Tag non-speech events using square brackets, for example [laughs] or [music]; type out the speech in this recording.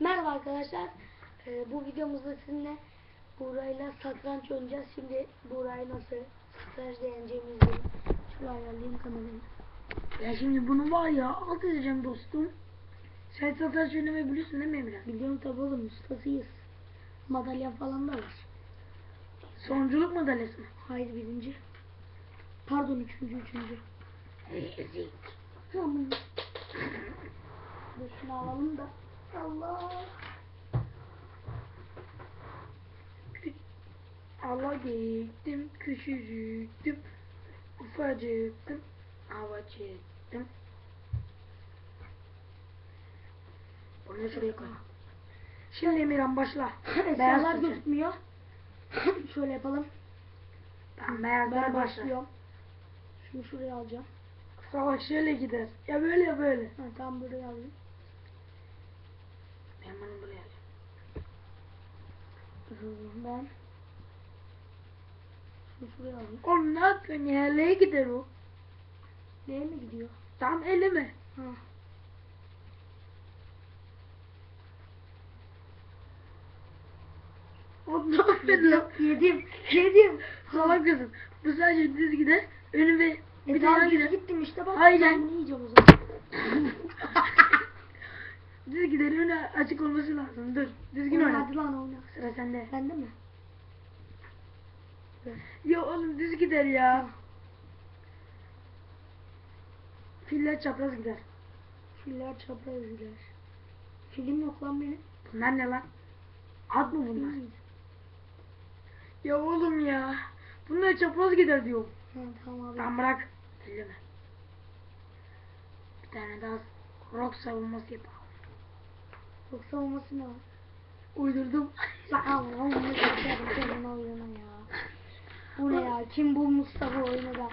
Merhaba arkadaşlar. Ee, bu videomuzda sizinle Buğra'yla satranç oynayacağız. Şimdi Buğra'yı nasıl satrançta yeneceğimizi şuraya ayarlayayım kamerayı. Ya şimdi bunu var ya alt edeceğim dostum. Sen satranç oynamayı biliyorsun değil mi Emre? Biliyorum tabi oğlum ustasıyız. Madalya falan da var. Sonunculuk madalyası mı? Hayır birinci. Pardon üçüncü üçüncü. Ezik. Tamam. Dur şunu alalım da. Allah. Allah gittim küçücüktüm. Ufacıktım. Havacıktım. Bunu da şuraya koy. Şimdi Emirhan başla. Beyaz Eşyalar seçelim. gözükmüyor. [clears throat] Şöyle yapalım. Tamam beyazlar Ben başlıyorum. Şunu şuraya alacağım. Savaş şöyle gider. Ya böyle ya böyle. Ha, tam buraya alayım. Ben bunu buraya alayım. Hı, Ben şunu şuraya alayım. Oğlum ne yapıyorsun ya? Nereye gider o? Neye mi gidiyor? Tam elime. Ha. Oğlum ne yapıyorsun lan? Yedim. Yedim. Salak kızım. Bu sadece düz gider. Önü ve E bir tamam daha gider. gittim işte bak. Aynen. Ben bunu yiyeceğim o zaman. [laughs] düz gider önü açık olması lazım. Dur. Düzgün Oyna. Hadi lan oyna. Sıra sende. Bende mi? Ya oğlum düz gider ya. Filler çapraz gider. Filler çapraz gider. Film yok lan benim. Bunlar ne lan? At mı bunlar? Ya oğlum ya. Bunlar çapraz gider diyorum. Ha, tamam abi. Tamam bırak. Elleme. Bir tane daha rock savunması yapalım. Yoksa olması ne var? Uydurdum. Allah. Senin oyununa ya. Bu ne ya? Kim bu oyunu da?